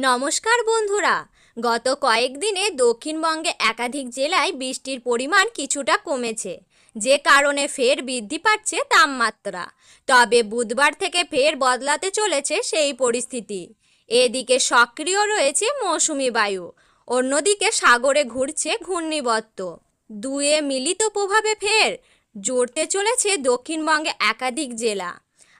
নমস্কার বন্ধুরা। গত কয়েকদিনে দক্ষিণবঙ্গে একাধিক জেলায় বৃষ্টির পরিমাণ কিছুটা কমেছে। যে কারণে ফের বৃদ্ধি পাচ্ছে তাপমাত্রা। তবে বুধবার থেকে ফের বদলাতে চলেছে সেই পরিস্থিতি। এদিকে সক্রিয় রয়েছে মৌসুমি বায়ু। অন্যদিকে সাগরে ঘুরছে ঘূর্ণিবত্ত দুয়ে মিলিত প্রভাবে ফের জড়তে চলেছে দক্ষিণবঙ্গে একাধিক জেলা।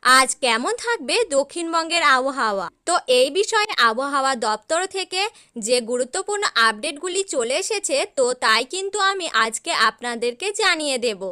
আজ কেমন থাকবে দক্ষিণবঙ্গের আবহাওয়া? তো এই বিষয়ে আবহাওয়া দপ্তর থেকে যে গুরুত্বপূর্ণ আপডেটগুলি চলে এসেছে, তো তাই কিন্তু আমি আজকে আপনাদেরকে জানিয়ে দেব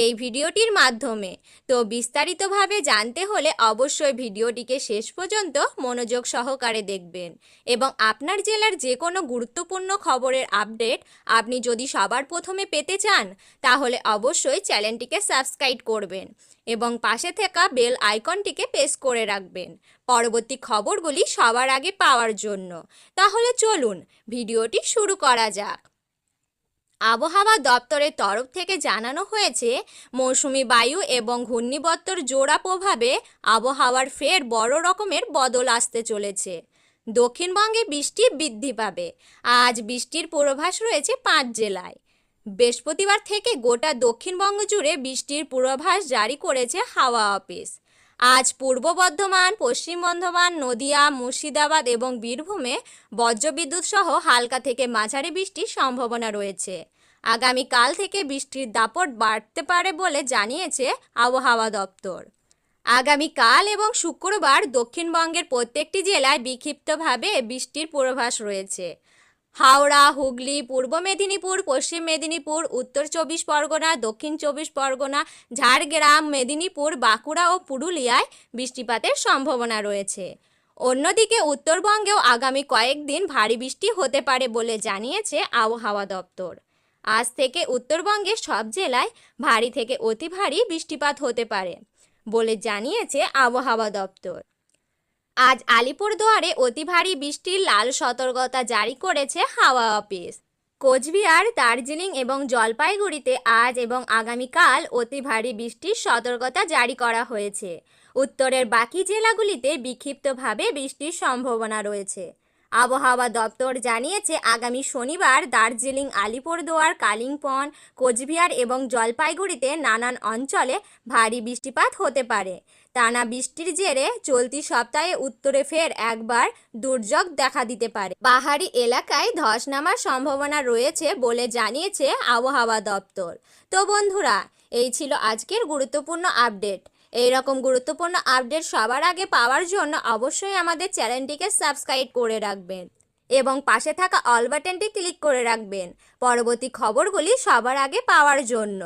এই ভিডিওটির মাধ্যমে। তো বিস্তারিতভাবে জানতে হলে অবশ্যই ভিডিওটিকে শেষ পর্যন্ত মনোযোগ সহকারে দেখবেন এবং আপনার জেলার যে কোনো গুরুত্বপূর্ণ খবরের আপডেট আপনি যদি সবার প্রথমে পেতে চান, তাহলে অবশ্যই চ্যানেলটিকে সাবস্ক্রাইব করবেন। এবং পাশে থাকা বেল আইকনটিকে প্রেস করে রাখবেন। পরবর্তী খবরগুলি সবার আগে পাওয়ার জন্য। তাহলে চলুন ভিডিওটি শুরু করা যাক। আবহাওয়া দপ্তরের তরফ থেকে জানানো হয়েছে, মৌসুমি বায়ু এবং ঘূর্ণিবত্তর জোড়া প্রভাবে আবহাওয়ার ফের বড় রকমের বদল আসতে চলেছে। দক্ষিণবঙ্গে বৃষ্টি বৃদ্ধি পাবে। আজ বৃষ্টির পূর্বাভাস রয়েছে পাঁচ জেলায়। বৃহস্পতিবার থেকে গোটা দক্ষিণবঙ্গ জুড়ে বৃষ্টির পূর্বাভাস জারি করেছে হাওয়া অফিস। আজ পূর্ব বর্ধমান, পশ্চিম বর্ধমান, নদিয়া, মুর্শিদাবাদ এবং বীরভূমে বজ্রবিদ্যুৎ সহ হালকা থেকে মাঝারি বৃষ্টির সম্ভাবনা রয়েছে। আগামীকাল থেকে বৃষ্টির দাপট বাড়তে পারে বলে জানিয়েছে আবহাওয়া দপ্তর। আগামীকাল এবং শুক্রবার দক্ষিণবঙ্গের প্রত্যেকটি জেলায় বিক্ষিপ্তভাবে বৃষ্টির পূর্বাভাস রয়েছে। হাওড়া, হুগলি, পূর্ব মেদিনীপুর, পশ্চিম মেদিনীপুর, উত্তর চব্বিশ পরগনা, দক্ষিণ চব্বিশ পরগনা, ঝাড়গ্রাম, মেদিনীপুর, বাঁকুড়া ও পুরুলিয়ায় বৃষ্টিপাতের সম্ভাবনা রয়েছে। অন্যদিকে উত্তরবঙ্গেও আগামী কয়েকদিন ভারী বৃষ্টি হতে পারে বলে জানিয়েছে আবহাওয়া দপ্তর। আজ থেকে উত্তরবঙ্গের সব জেলায় ভারী থেকে অতি ভারী বৃষ্টিপাত হতে পারে বলে জানিয়েছে আবহাওয়া দপ্তর। আজ আলিপুরদুয়ারে অতি ভারী বৃষ্টির লাল সতর্কতা জারি করেছে হাওয়া অফিস। কোচবিহার, দার্জিলিং এবং জলপাইগুড়িতে আজ এবং আগামীকাল অতি ভারী বৃষ্টির সতর্কতা জারি করা হয়েছে। উত্তরের বাকি জেলাগুলিতে বিক্ষিপ্তভাবে বৃষ্টির সম্ভাবনা রয়েছে। আবহাওয়া দপ্তর জানিয়েছে, আগামী শনিবার দার্জিলিং, আলিপুরদুয়ার, কালিম্পং, কোচবিহার এবং জলপাইগুড়িতে নানান অঞ্চলে ভারী বৃষ্টিপাত হতে পারে। টানা বৃষ্টির জেরে চলতি সপ্তাহে উত্তরে ফের একবার দুর্যোগ দেখা দিতে পারে। পাহাড়ি এলাকায় ধস নামার সম্ভাবনা রয়েছে বলে জানিয়েছে আবহাওয়া দপ্তর। তো বন্ধুরা, এই ছিল আজকের গুরুত্বপূর্ণ আপডেট। এই রকম গুরুত্বপূর্ণ আপডেট সবার আগে পাওয়ার জন্য অবশ্যই আমাদের চ্যানেলটিকে সাবস্ক্রাইব করে রাখবেন এবং পাশে থাকা অল বাটনটি ক্লিক করে রাখবেন। পরবর্তী খবরগুলি সবার আগে পাওয়ার জন্য।